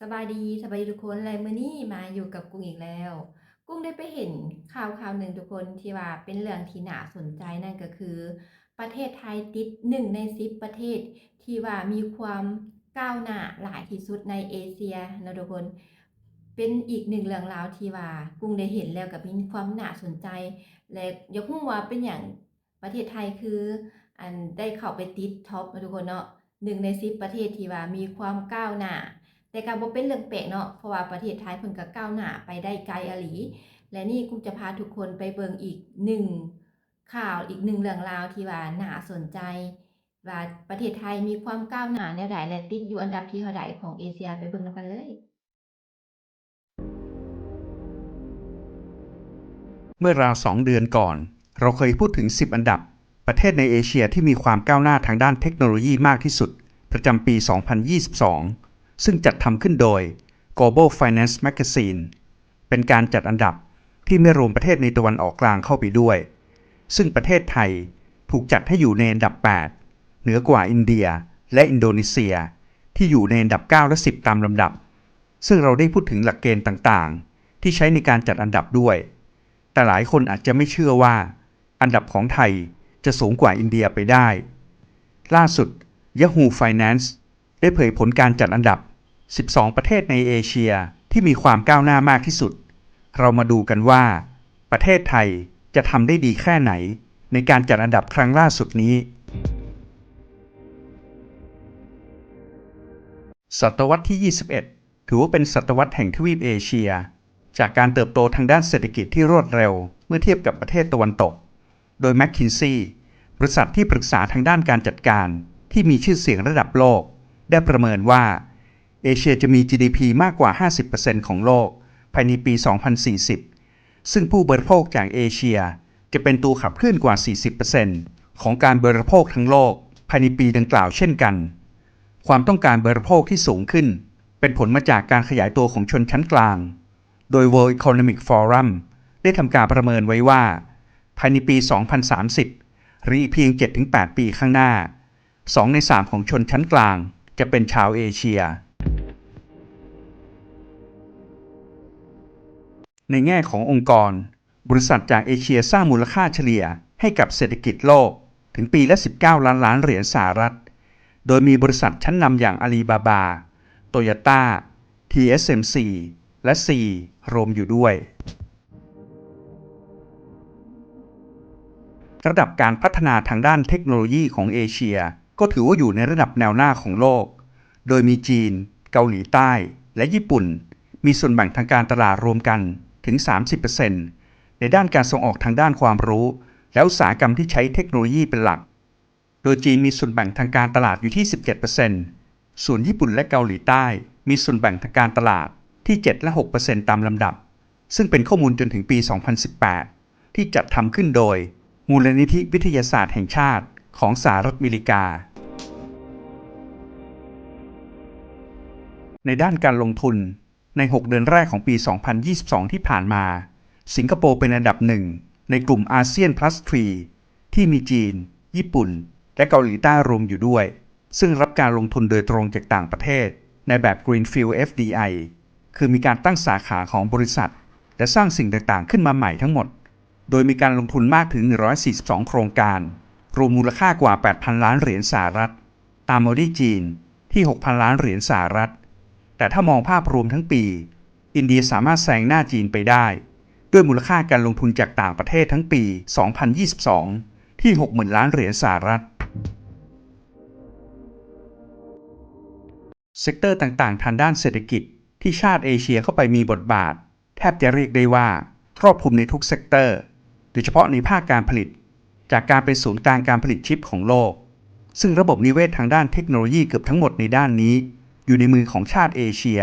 สบายดีสบายดีทุกคนแลมือนี้มาอยู่กับกุ้งอีกแล้ว กุ้งได้ไปเห็นข่าวข่าวหนึ่งทุกคนที่ว่าเป็นเรื่องที่น่าสนใจนั่นก็คือ ประเทศไทยติด1ใน10ประเทศ ที่ว่ามีความก้าวหน้าหลายที่สุดในเอเชียนะทุกคนเป็นอีกหนึ่งเรื่องราวที่ว่ากุ้งได้เห็นแล้วก็มีความน่าสนใจ และยกรู้ว่าเป็นหยังประเทศไทยคือ อันได้เข้าไปติดท็อปนะทุกคนเนาะ1ใน10ประเทศที่ว่ามีความก้าวหน้า แต่ก็บ่เป็นเรื่องแปลกเนาะเพราะว่าประเทศไทยเพิ่นก็ก้าวหน้าไปได้ไกลอหลีและนี่กุ้งจะพาทุกคนไปเบิ่งอีกหนึ่งข่าวอีกหนึ่งเรื่องราวที่ว่าน่าสนใจว่าประเทศไทยมีความก้าวหน้าแนวใดและติดอยู่อันดับที่เท่าใดของเอเชียไปเบิ่งกันเลยเมื่อราวสองเดือนก่อน เราเคยพูดถึง 10 อันดับ ประเทศในเอเชียที่มีความก้าวหน้าทางด้านเทคโนโลยีมากที่สุด ประจำปี 2022 ซึ่งจัดทำขึ้นโดย Global Finance Magazine เป็นการจัดอันดับที่ไม่รวมประเทศในตะวันออกกลางเข้าไปด้วย ซึ่งประเทศไทยถูกจัดให้อยู่ในอันดับ 8 เหนือกว่าอินเดียและอินโดนีเซีย ที่อยู่ในอันดับ 9 และ 10 ตามลำดับ ซึ่งเราได้พูดถึงหลักเกณฑ์ต่างๆ ที่ใช้ในการจัดอันดับด้วย แต่หลายคนอาจจะไม่เชื่อว่า อันดับของไทยจะสูงกว่าอินเดียไปได้ ล่าสุด Yahoo Finance ได้เผยผลการจัดอันดับ 12 ประเทศในเอเชียที่มีความก้าวหน้ามากที่สุด เรามาดูกันว่า ประเทศไทยจะทำได้ดีแค่ไหน ในการจัดอันดับครั้งล่าสุดนี้ ศตวรรษที่ 21 ถือว่าเป็นศตวรรษแห่งทวีปเอเชีย จากการเติบโตทางด้านเศรษฐกิจที่รวดเร็ว เมื่อเทียบกับประเทศตะวันตก โดย m c k คินซีบริษัทที่ปรึกษาทางด้านการจัดการที่มีชื่อเสียงระดับโลก ได้ประเมินว่า เอเชียจะมี GDP มากกว่า 50%ของโลก ภายในปี 2040 ซึ่งผู้บริโภคจากเอเชียจะเป็นตัวขับเคลื่อนกว่า 40%ของการบริโภคทั้งโลก ภายในปีดังกล่าวเช่นกัน ความต้องการบริโภคที่สูงขึ้น เป็นผลมาจากการขยายตัวของชนชั้นกลาง โดย World Economic Forum ได้ทำการประเมินไว้ว่า ภายในปี 2030 หรือเพียง 7-8 ปีข้างหน้า 2 ใน 3 ของชนชั้นกลางจะเป็นชาวเอเชีย ในแง่ขององค์กร บริษัทจากเอเชียสร้างมูลค่าเฉลี่ยให้กับเศรษฐกิจโลก ถึงปีละ 19 ล้านล้านเหรียญสหรัฐ โดยมีบริษัทชั้นนำอย่างอาลีบาบา โตโยต้า TSMC และ C รวมอยู่ด้วย ระดับการพัฒนาทางด้านเทคโนโลยีของเอเชีย ก็ถือว่าอยู่ในระดับแนวหน้าของโลก โดยมีจีน เกาหลีใต้ และญี่ปุ่น มีส่วนแบ่งทางการตลาดรวมกัน ถึง 30%ในด้านการส่งออกทางด้านความรู้ และอุตสาหกรรมที่ใช้เทคโนโลยีเป็นหลัก โดยจีนมีส่วนแบ่งทางการตลาดอยู่ที่ 17%ส่วนญี่ปุ่นและเกาหลีใต้ มีส่วนแบ่งทางการตลาดที่ 7 และ 6%ตามลำดับ ซึ่งเป็นข้อมูลจนถึงปี 2018 ที่จัดทำขึ้นโดย มูลนิธิวิทยาศาสตร์แห่งชาติของสหรัฐอเมริกา ในด้านการลงทุน ใน 6 เดือนแรกของปี 2022 ที่ผ่านมา สิงคโปร์เป็นอันดับหนึ่งในกลุ่มอาเซียน plus 3ที่มีจีน ญี่ปุ่น และเกาหลีใต้รวมอยู่ด้วย ซึ่งรับการลงทุนโดยตรงจากต่างประเทศ ในแบบ Greenfield FDI คือมีการตั้งสาขาของบริษัท และสร้างสิ่งต่างๆ ขึ้นมาใหม่ทั้งหมด โดยมีการลงทุนมากถึง 142 โครงการ รวมมูลค่ากว่า 8,000 ล้านเหรียญสหรัฐ ตามโมด้วยจีนที่ 6,000 ล้านเหรียญสหรัฐ แต่ถ้ามองภาพรวมทั้งปี อินเดียสามารถแซงหน้าจีนไปได้ ด้วยมูลค่าการลงทุนจากต่างประเทศทั้งปี 2022 ที่ 60,000 ล้านเหรียญสหรัฐ เซกเตอร์ต่างๆ ทางด้านเศรษฐกิจ ที่ชาติเอเชียเข้าไปมีบทบาท แทบจะเรียกได้ว่าครอบคลุมในทุกเซกเตอร์ โดยเฉพาะในภาคการผลิต จากการเป็นศูนย์กลางการผลิตชิปของโลก ซึ่งระบบนิเวศทางด้านเทคโนโลยีเกือบทั้งหมดในด้านนี้ อยู่ในมือของชาติเอเชีย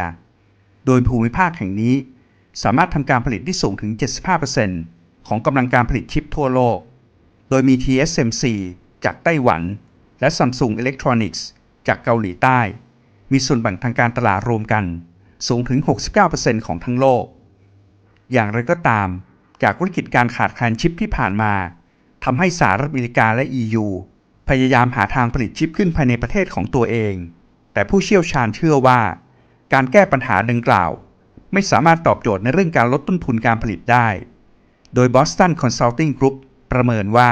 โดยภูมิภาคแห่งนี้ สามารถทำการผลิตที่สูงถึง 75%ของกำลังการผลิตชิปทั่วโลก โดยมี TSMC จากไต้หวัน และ Samsung Electronics จากเกาหลีใต้ มีส่วนแบ่งทางการตลาดรวมกัน สูงถึง 69%ของทั้งโลก อย่างไรก็ตาม จากวิกฤตการขาดแคลนชิปที่ผ่านมาทำให้สหรัฐอเมริกาและ EU พยายามหาทางผลิตชิปขึ้นภายในประเทศของตัวเอง แต่ผู้เชี่ยวชาญเชื่อว่า การแก้ปัญหาดังกล่าว ไม่สามารถตอบโจทย์ในเรื่องการลดต้นทุนการผลิตได้ โดย Boston Consulting Group ประเมินว่า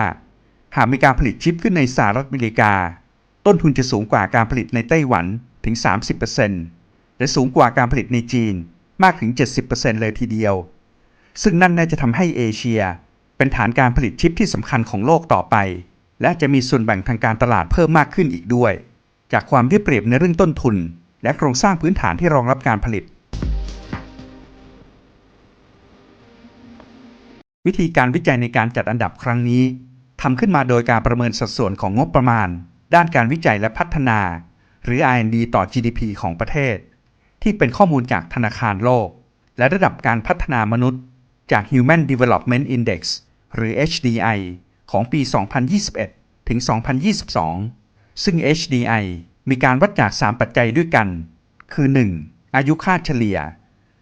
หากมีการผลิตชิปขึ้นในสหรัฐอเมริกา ต้นทุนจะสูงกว่าการผลิตในไต้หวันถึง 30%และสูงกว่าการผลิตในจีนมากถึง 70%เลยทีเดียว ซึ่งนั่นน่าจะทำให้เอเชีย เป็นฐานการผลิตชิปที่สำคัญของโลกต่อไป และจะมีส่วนแบ่งทางการตลาดเพิ่มมากขึ้นอีกด้วย จากความได้เปรียบในเรื่องต้นทุน และโครงสร้างพื้นฐานที่รองรับการผลิต วิธีการวิจัยในการจัดอันดับครั้งนี้ทำขึ้นมาโดยการประเมินสัดส่วนของงบประมาณ ด้านการวิจัยและพัฒนา หรือ R&D ต่อ GDP ของประเทศ ที่เป็นข้อมูลจากธนาคารโลก และระดับการพัฒนามนุษย์ จาก Human Development Index หรือ HDI ของปี 2021 ถึง 2022 ซึ่ง HDI มีการวัดจาก 3 ปัจจัยด้วยกัน คือ 1. อายุค่าเฉลี่ย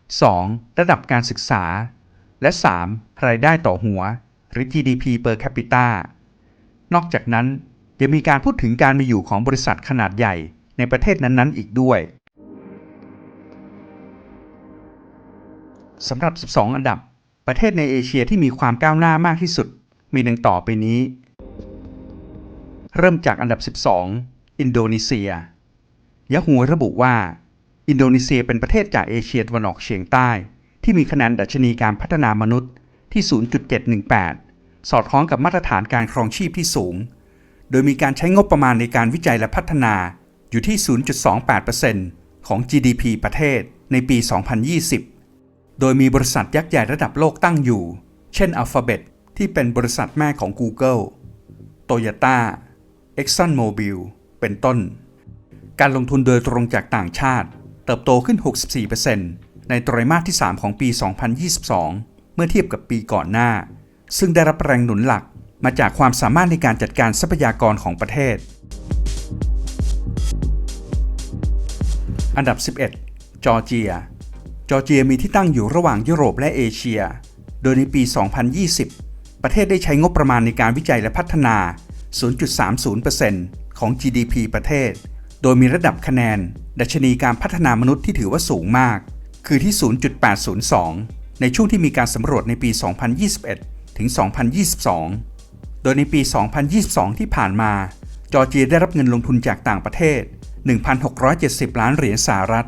2. ระดับการศึกษา และ 3. รายได้ต่อหัว หรือ GDP per capita นอกจากนั้นยังมีการพูดถึงการมีอยู่ของบริษัทขนาดใหญ่ในประเทศนั้นๆ อีกด้วยสำหรับ 12 อันดับ ประเทศในเอเชียที่มีความก้าวหน้ามากที่สุด มีดังต่อไปนี้ เริ่มจากอันดับ 12 อินโดนีเซียยะฮูระบุว่า อินโดนีเซียเป็นประเทศจากเอเชียตะวันออกเฉียงใต้ ที่มีคะแนนดัชนีการพัฒนามนุษย์ที่ 0.718 สอดคล้องกับมาตรฐานการครองชีพที่สูง โดยมีการใช้งบประมาณในการวิจัยและพัฒนาอยู่ที่ 0.28%ของ GDP ประเทศในปี 2020 โดยมีบริษัทยักษ์ใหญ่ระดับโลกตั้งอยู่ เช่น Alphabet ที่เป็นบริษัทแม่ของ Google Toyota ExxonMobil เป็นต้น การลงทุนโดยตรงจากต่างชาติ เติบโตขึ้น 64%ในไตรมาสที่ 3 ของปี 2022 เมื่อเทียบกับปีก่อนหน้า ซึ่งได้รับแรงหนุนหลักมาจากความสามารถในการจัดการทรัพยากรของประเทศ อันดับ 11 จอร์เจีย จอร์เจียมีที่ตั้งอยู่ระหว่างยุโรปและเอเชีย โดยในปี 2020 ประเทศได้ใช้งบประมาณในการวิจัยและพัฒนา 0.30%ของ GDP ประเทศ โดยมีระดับคะแนน ดัชนีการพัฒนามนุษย์ที่ถือว่าสูงมาก คือที่ 0.802 ในช่วงที่มีการสำรวจในปี 2021 ถึง 2022 โดยในปี 2022 ที่ผ่านมา จอร์เจียได้รับเงินลงทุนจากต่างประเทศ 1,670 ล้านเหรียญสหรัฐ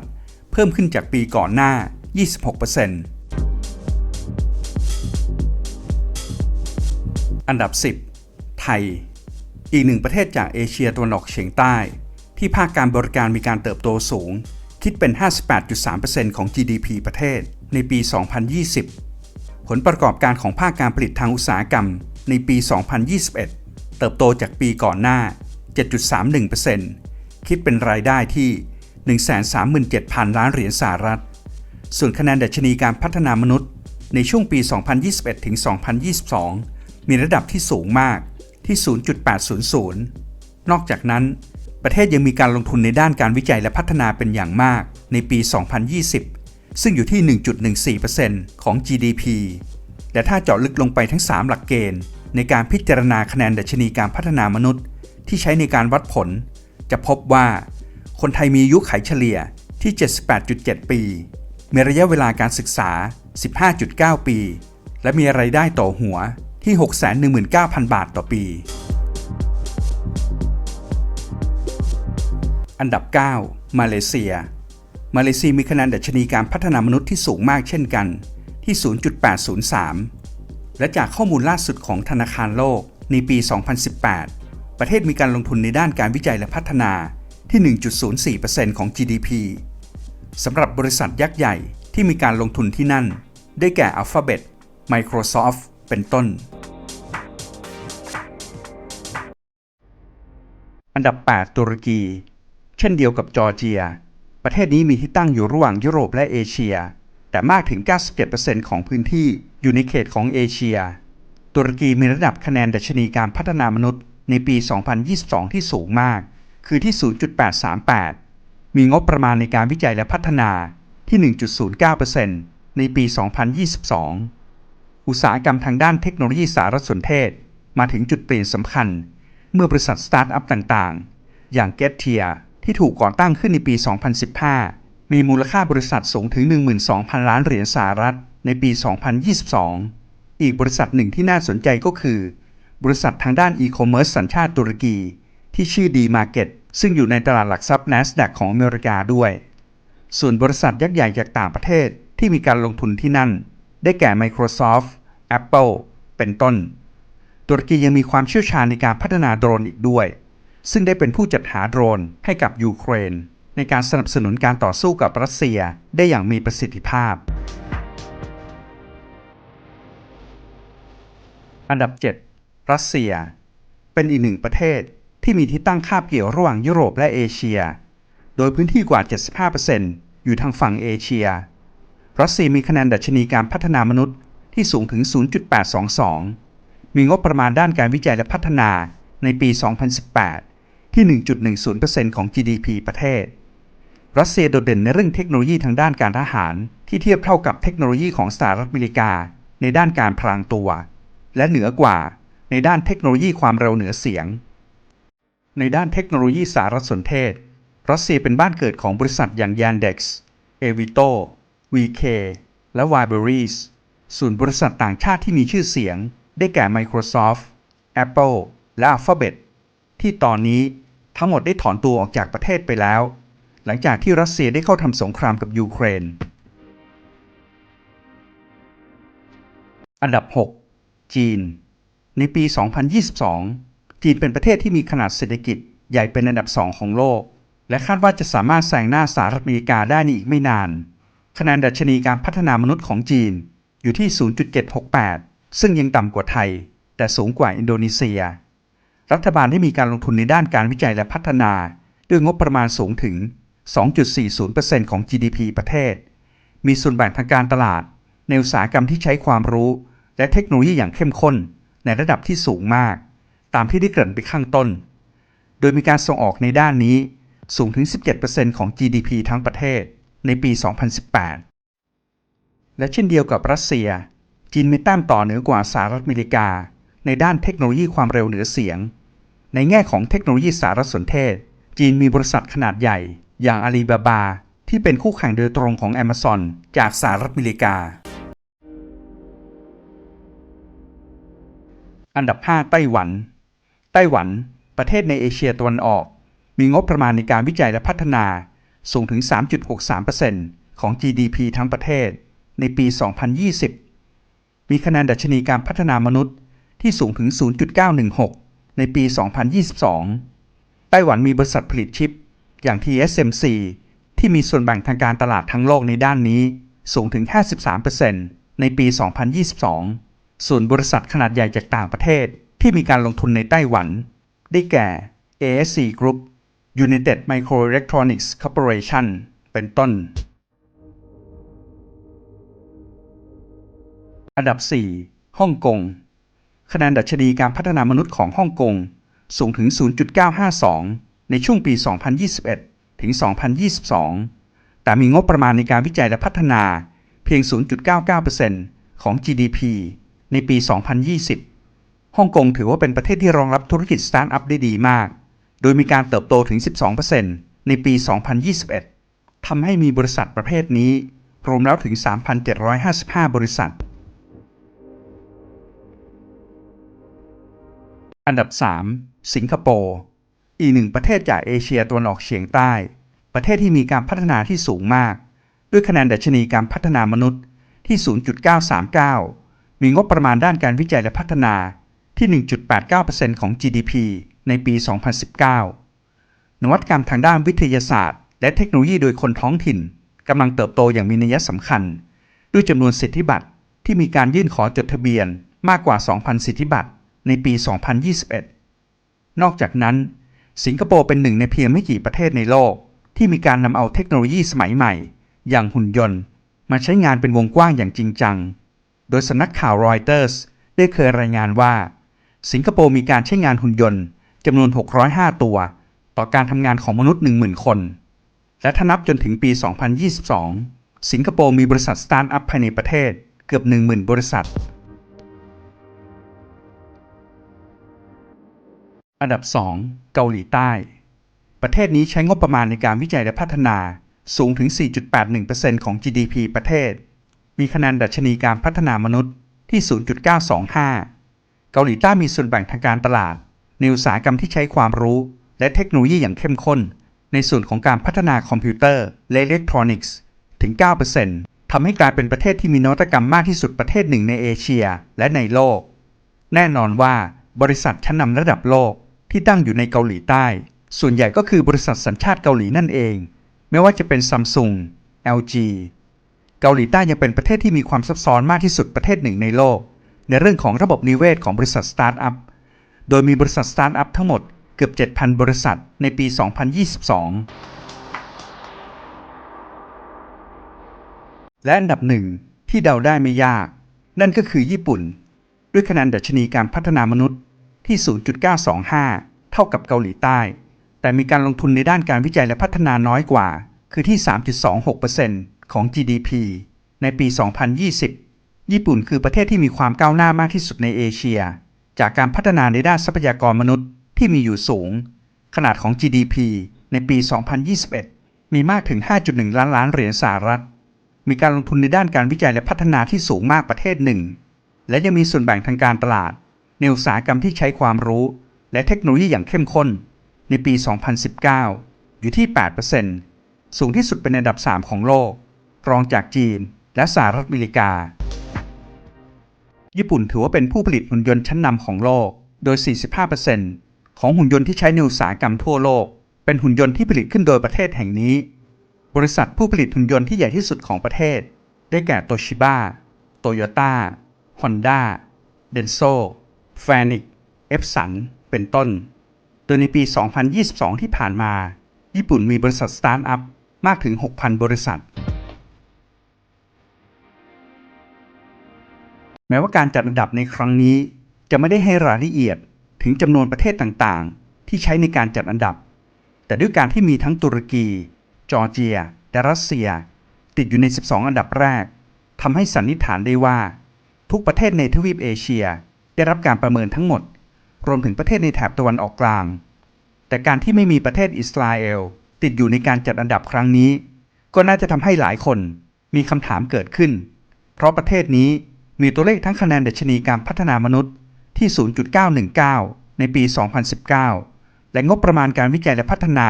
เพิ่มขึ้นจากปีก่อนหน้า 26%อันดับ 10 ไทย อีกหนึ่งประเทศจากเอเชียตะวันออกเฉียงใต้ ที่ภาคการบริการมีการเติบโตสูง คิดเป็น 58.3%ของ GDP ประเทศในปี 2020 ผลประกอบการของภาคการผลิตทางอุตสาหกรรมในปี 2021 เติบโตจากปีก่อนหน้า 7.31%คิดเป็นรายได้ที่ 137,000 ล้านเหรียญสหรัฐ ส่วนคะแนนดัชนีการพัฒนามนุษย์ในช่วงปี 2021 ถึง 2022 มีระดับที่สูงมาก ที่ 0.800 นอกจากนั้น ประเทศยังมีการลงทุนในด้านการวิจัยและพัฒนาเป็นอย่างมากในปี 2020 ซึ่งอยู่ที่ 1.14%ของ GDP และถ้าเจาะลึกลงไปทั้ง 3 หลักเกณฑ์ ในการพิจารณาคะแนนดัชนีการพัฒนามนุษย์ ที่ใช้ในการวัดผล จะพบว่าคนไทยมีอายุขัยเฉลี่ยที่ 78.7 ปี มีระยะเวลาการศึกษา 15.9 ปี และมีรายได้ต่อหัว ที่ 619,000 บาทต่อปี อันดับ 9 มาเลเซีย มาเลเซียมีคะแนนดัชนีการพัฒนามนุษย์ที่สูงมากเช่นกันที่ 0.803 และจากข้อมูลล่าสุดของธนาคารโลกในปี 2018 ประเทศมีการลงทุนในด้านการวิจัยและพัฒนาที่ 1.04%ของ GDP สำหรับบริษัทยักษ์ใหญ่ที่มีการลงทุนที่นั่น ได้แก่ Alphabet Microsoft เป็นต้น อันดับ 8 ตุรกี เช่นเดียวกับจอร์เจีย ประเทศนี้มีที่ตั้งอยู่ระหว่างยุโรปและเอเชีย แต่มากถึง 97%ของพื้นที่อยู่ในเขตของเอเชีย ตุรกีมีระดับคะแนนดัชนีการพัฒนามนุษย์ในปี 2022 ที่สูงมาก คือที่ 0.838 มีงบประมาณในการวิจัยและพัฒนาที่ 1.09%ในปี 2022 อุตสาหกรรมทางด้านเทคโนโลยีสารสนเทศ มาถึงจุดเปลี่ยนสำคัญ เมื่อบริษัทสตาร์ทอัพต่างๆ อย่าง Getir ที่ถูกก่อตั้งขึ้นในปี 2015 มีมูลค่าบริษัทสูงถึง 12,000 ล้านเหรียญสหรัฐในปี 2022 อีกบริษัทหนึ่งที่น่าสนใจก็คือ บริษัททางด้านอีคอมเมิร์ซสัญชาติตุรกี ที่ชื่อ D-Market ซึ่งอยู่ในตลาดหลักทรัพย์ NASDAQ ของอเมริกาด้วย ส่วนบริษัทยักษ์ใหญ่จากต่างประเทศที่มีการลงทุนที่นั่น ได้แก่ Microsoft Apple เป็นต้น ตุรกียังมีความเชี่ยวชาญในการพัฒนาโดรนอีกด้วย ซึ่งได้เป็นผู้จัดหาโดรนให้กับยูเครน ในการสนับสนุนการต่อสู้กับรัสเซียได้อย่างมีประสิทธิภาพ อันดับ 7 รัสเซีย เป็นอีกหนึ่งประเทศที่มีที่ตั้งคาบเกี่ยวระหว่างยุโรปและเอเชีย โดยพื้นที่กว่า 75%อยู่ทางฝั่งเอเชีย รัสเซียมีคะแนนดัชนีการพัฒนามนุษย์ที่สูงถึง 0.822 มีงบประมาณด้านการวิจัยและพัฒนาในปี 2018 ที่ 1.10%ของ GDP ประเทศ รัสเซียโดดเด่นในเรื่องเทคโนโลยีทางด้านการทหาร ที่เทียบเท่ากับเทคโนโลยีของสหรัฐอเมริกา ในด้านการพลางตัว และเหนือกว่าในด้านเทคโนโลยีความเร็วเหนือเสียง ในด้านเทคโนโลยีสารสนเทศ รัสเซียเป็นบ้านเกิดของบริษัทอย่าง Yandex, Avito, VK และ Wiberies ส่วนบริษัทต่างชาติที่มีชื่อเสียง ได้แก่ Microsoft, Apple และ Alphabet ที่ตอนนี้ทั้งหมดได้ถอนตัวออกจากประเทศไปแล้ว หลังจากที่รัสเซียได้เข้าทำสงครามกับยูเครน อันดับ 6 จีน ในปี 2022 จีนเป็นประเทศที่มีขนาดเศรษฐกิจใหญ่เป็นอันดับ 2 ของโลก และคาดว่าจะสามารถแซงหน้าสหรัฐอเมริกาได้ในอีกไม่นาน คะแนนดัชนีการพัฒนามนุษย์ของจีนอยู่ที่ 0.768 ซึ่งยังต่ำกว่าไทย แต่สูงกว่าอินโดนีเซีย รัฐบาลได้มีการลงทุนในด้านการวิจัยและพัฒนา ด้วยงบประมาณสูงถึง 2.40%ของ GDP ประเทศ มีส่วนแบ่งทางการตลาด ในอุตสาหกรรมที่ใช้ความรู้ และเทคโนโลยีอย่างเข้มข้น ในระดับที่สูงมาก ตามที่ได้เกริ่นไปข้างต้น โดยมีการส่งออกในด้านนี้สูงถึง 17%ของ GDP ทั้งประเทศในปี 2018 และเช่นเดียวกับรัสเซีย จีนมีแต้มต่อเหนือกว่าสหรัฐอเมริกา ในด้านเทคโนโลยีความเร็วเหนือเสียง ในแง่ของเทคโนโลยีสารสนเทศ จีนมีบริษัทขนาดใหญ่ อย่างอาลีบาบา ที่เป็นคู่แข่งโดยตรงของ Amazon จากสหรัฐอเมริกา อันดับ 5 ไต้หวัน ไต้หวัน ประเทศในเอเชียตะวันออก มีงบประมาณในการวิจัยและพัฒนาสูงถึง 3.63%ของ GDP ทั้งประเทศ ในปี 2020 มีคะแนนดัชนีการพัฒนามนุษย์ที่สูงถึง 0.916 ในปี 2022 ไต้หวันมีบริษัทผลิตชิป อย่าง TSMC ที่มีส่วนแบ่งทางการตลาดทั้งโลกในด้านนี้สูงถึง 53%ในปี 2022 ส่วนบริษัทขนาดใหญ่จากต่างประเทศที่มีการลงทุนในไต้หวัน ได้แก่ ASC Group United Microelectronics Corporation เป็นต้น อันดับ 4 ฮ่องกง คะแนนดัชนีการพัฒนามนุษย์ของฮ่องกงสูงถึง 0.952 ในช่วงปี 2021 ถึง 2022 แต่มีงบประมาณในการวิจัยและพัฒนาเพียง 0.99%ของ GDP ในปี 2020 ฮ่องกงถือว่าเป็นประเทศที่รองรับธุรกิจสตาร์ทอัพได้ดีมาก โดยมีการเติบโตถึง 12%ในปี 2021 ทำให้มีบริษัทประเภทนี้ รวมแล้วถึง 3,755 บริษัท อันดับ 3 สิงคโปร์ อีกหนึ่งประเทศจากเอเชียตะวันออกเฉียงใต้ ประเทศที่มีการพัฒนาที่สูงมาก ด้วยคะแนนดัชนีการพัฒนามนุษย์ที่ 0.939 มีงบประมาณด้านการวิจัยและพัฒนาที่ 1.89%ของ GDP ในปี 2019 นวัตกรรมทางด้านวิทยาศาสตร์ และเทคโนโลยีโดยคนท้องถิ่นกำลังเติบโตอย่างมีนัยสำคัญ ด้วยจำนวนสิทธิบัตรที่มีการยื่นขอจดทะเบียนมากกว่า 2,000 สิทธิบัตร ในปี 2021 นอกจากนั้น สิงคโปร์เป็นหนึ่งในเพียงไม่กี่ประเทศในโลก ที่มีการนำเอาเทคโนโลยีสมัยใหม่ อย่างหุ่นยนต์ มาใช้งานเป็นวงกว้างอย่างจริงจัง โดยสำนักข่าวรอยเตอร์สได้เคยรายงานว่า สิงคโปร์มีการใช้งานหุ่นยนต์จำนวน 605 ตัว ต่อการทำงานของมนุษย์ 10,000 คน และถ้านับจนถึงปี 2022 สิงคโปร์มีบริษัทสตาร์ทอัพภายในประเทศเกือบ 10,000 บริษัท อันดับ 2 เกาหลีใต้ ประเทศนี้ใช้งบประมาณในการวิจัยและพัฒนาสูงถึง 4.81%ของ GDP ประเทศ มีคะแนนดัชนีการพัฒนามนุษย์ที่ 0.925 เกาหลีใต้มีส่วนแบ่งทางการตลาด ในอุตสาหกรรมที่ใช้ความรู้ และเทคโนโลยีอย่างเข้มข้น ในส่วนของการพัฒนาคอมพิวเตอร์และอิเล็กทรอนิกส์ถึง 9%ทำให้กลายเป็นประเทศที่มีนวัตกรรมมากที่สุดประเทศหนึ่งในเอเชีย และในโลก แน่นอนว่าบริษัทชั้นนำระดับโลก ที่ตั้งอยู่ในเกาหลีใต้ ส่วนใหญ่ก็คือบริษัทสัญชาติเกาหลีนั่นเอง ไม่ว่าจะเป็นซัมซุง LG เกาหลีใต้ยังเป็นประเทศที่มีความซับซ้อนมากที่สุดประเทศหนึ่งในโลก ในเรื่องของระบบนิเวศของบริษัทสตาร์ทอัพ โดยมีบริษัทสตาร์ทอัพทั้งหมดเกือบ 7,000 บริษัทในปี 2022 และอันดับหนึ่งที่เดาได้ไม่ยาก นั่นก็คือญี่ปุ่น ด้วยคะแนนดัชนีการพัฒนามนุษย์ ที่ 0.925 เท่ากับเกาหลีใต้ แต่มีการลงทุนในด้านการวิจัยและพัฒนาน้อยกว่า คือที่ 3.26%ของ GDP ในปี 2020 ญี่ปุ่นคือประเทศที่มีความก้าวหน้ามากที่สุดในเอเชีย จากการพัฒนาในด้านทรัพยากรมนุษย์ที่มีอยู่สูง ขนาดของ GDP ในปี 2021 มีมากถึง 5.1 ล้านล้านเหรียญสหรัฐ มีการลงทุนในด้านการวิจัยและพัฒนาที่สูงมากประเทศหนึ่ง และยังมีส่วนแบ่งทางการตลาด ในอุตสาหกรรมที่ใช้ความรู้ และเทคโนโลยีอย่างเข้มข้น ในปี 2019 อยู่ที่ 8%สูงที่สุดเป็นอันดับ 3 ของโลก รองจากจีนและสหรัฐอเมริกา ญี่ปุ่นถือว่าเป็นผู้ผลิตหุ่นยนต์ชั้นนำของโลก โดย 45%ของหุ่นยนต์ที่ใช้ในอุตสาหกรรมทั่วโลก เป็นหุ่นยนต์ที่ผลิตขึ้นโดยประเทศแห่งนี้ บริษัทผู้ผลิตหุ่นยนต์ที่ใหญ่ที่สุดของประเทศ ได้แก่โตชิบ้าโตโยต้าฮอนด้าเดนโซ แฟนิกเอฟสัน เป็นต้น โดยในปี 2022 ที่ผ่านมา ญี่ปุ่นมีบริษัทสตาร์ทอัพมากถึง 6,000 บริษัท แม้ว่าการจัดอันดับในครั้งนี้จะไม่ได้ให้รายละเอียดถึงจำนวนประเทศต่างๆ ที่ใช้ในการจัดอันดับ แต่ด้วยการที่มีทั้งตุรกี จอร์เจีย และรัสเซีย ติดอยู่ใน 12 อันดับแรกทำให้สันนิษฐานได้ว่า ทุกประเทศในทวีปเอเชีย ได้รับการประเมินทั้งหมด รวมถึงประเทศในแถบตะวันออกกลาง แต่การที่ไม่มีประเทศอิสราเอลติดอยู่ในการจัดอันดับครั้งนี้ ก็น่าจะทำให้หลายคนมีคำถามเกิดขึ้น เพราะประเทศนี้มีตัวเลขทั้งคะแนนดัชนีการพัฒนามนุษย์ที่ 0.919 ในปี 2019 และงบประมาณการวิจัยและพัฒนา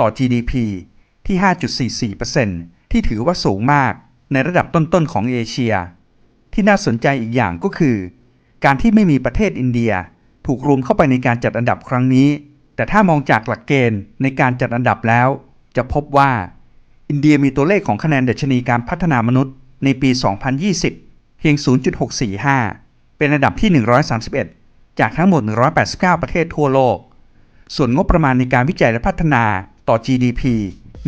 ต่อ GDP ที่ 5.44%ที่ถือว่าสูงมากในระดับต้นๆของเอเชีย ที่น่าสนใจอีกอย่างก็คือ การที่ไม่มีประเทศอินเดีย ถูกรวมเข้าไปในการจัดอันดับครั้งนี้ แต่ถ้ามองจากหลักเกณฑ์ในการจัดอันดับแล้ว จะพบว่า อินเดียมีตัวเลขของคะแนนดัชนีการพัฒนามนุษย์ในปี 2020 เพียง 0.645 เป็นอันดับที่ 131 จากทั้งหมด 189 ประเทศทั่วโลก ส่วนงบประมาณในการวิจัยและพัฒนาต่อ GDP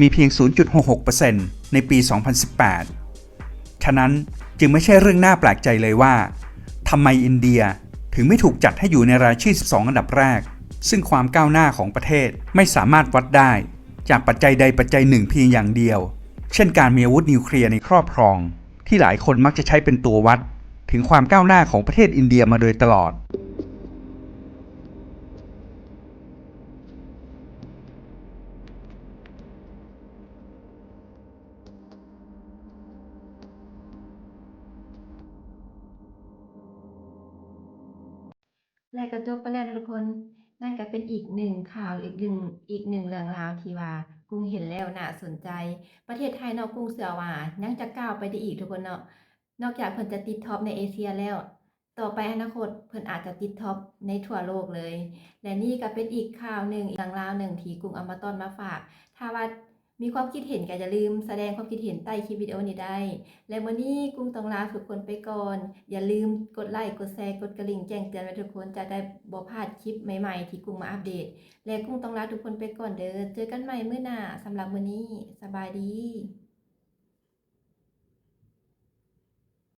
มีเพียง 0.66%ในปี 2018 ฉะนั้นจึงไม่ใช่เรื่องน่าแปลกใจเลยว่า ทำไมอินเดียถึงไม่ถูกจัดให้อยู่ในรายชื่อ 12 อันดับแรก ซึ่งความก้าวหน้าของประเทศไม่สามารถวัดได้ จากปัจจัยใดปัจจัยหนึ่งเพียงอย่างเดียว เช่นการมีอาวุธนิวเคลียร์ในครอบครอง ที่หลายคนมักจะใช้เป็นตัววัด ถึงความก้าวหน้าของประเทศอินเดียมาโดยตลอด และก็จบไปแล้วทุกคน นั่นก็เป็นอีกหนึ่งข่าวอีกหนึ่งอีกหนึ่งเรื่องราวที่ว่ากุ้งเห็นแล้วน่าสนใจ ประเทศไทยเนาะกุ้งเสือว่ายังจะก้าวไปได้อีกทุกคนเนาะนอกจากเพิ่นจะติดท็อปในเอเชียแล้ว ต่อไปอนาคตเพิ่นอาจจะติดท็อปในทั่วโลกเลย และนี่ก็เป็นอีกข่าวหนึ่งอีกเรื่องราวหนึ่งที่กุ้งเอามาต้อนมาฝาก ถ้าว่า มีความคิดเห็นก็อย่าลืมแสดงความคิดเห็นใต้คลิปวิดีโอนี้ได้ และวันนี้กุ้งต้องลาทุกคนไปก่อน อย่าลืมกดไลค์ กดแชร์ กดกระลิ่งแจ้งเตือนไว้ทุกคนจะได้บ่พลาดคลิปใหม่ๆ ที่กุ้งมาอัปเดต และกุ้งต้องลาทุกคนไปก่อนเด้อ เจอกันใหม่มื้อหน้าสำหรับวันนี้ สบายดี